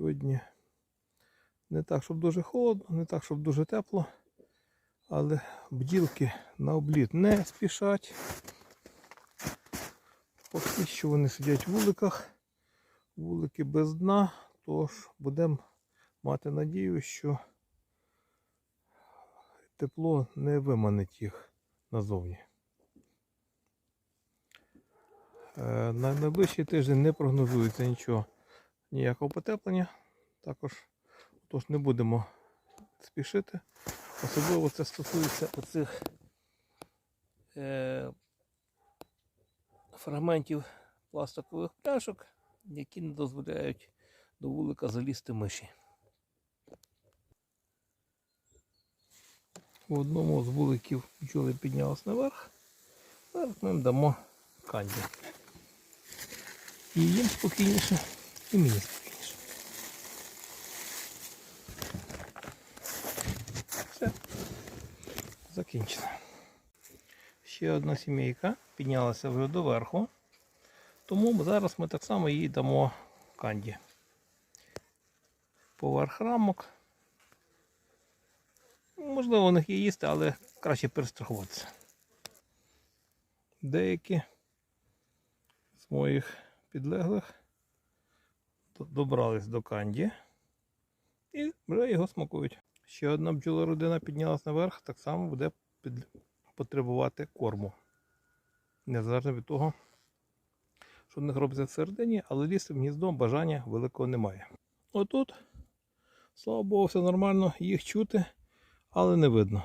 Сьогодні не так, щоб дуже холодно, не так, щоб дуже тепло. Але бділки на обліт не спішать. Поки що вони сидять в вуликах. Вулики без дна, тож будемо мати надію, що тепло не виманить їх назовні. Е, На найближчий тиждень не прогнозується нічого, ніякого потеплення. Також тож не будемо спішити. Особливо це стосується оцих е, фрагментів пластикових пляшок, які не дозволяють до вулика залізти миші. В одному з вуликів бджоли піднялись наверх. Зараз ми їм дамо канді. І їм спокійніше, і мені спокійніше. Все. Закінчено. Ще одна сімейка піднялася вже доверху. Тому зараз ми так само їй дамо канді. Поверх рамок. Можливо, у них є їсти, але краще перестрахуватися. Деякі з моїх підлеглих добрались до канді і вже його смакують. Ще одна бджола родина піднялась наверх, так само буде під... потребувати корму. Незалежно від того, що в них робиться всередині, але лізти в гніздо бажання великого немає. Отут, слава Богу, все нормально, їх чути, але не видно.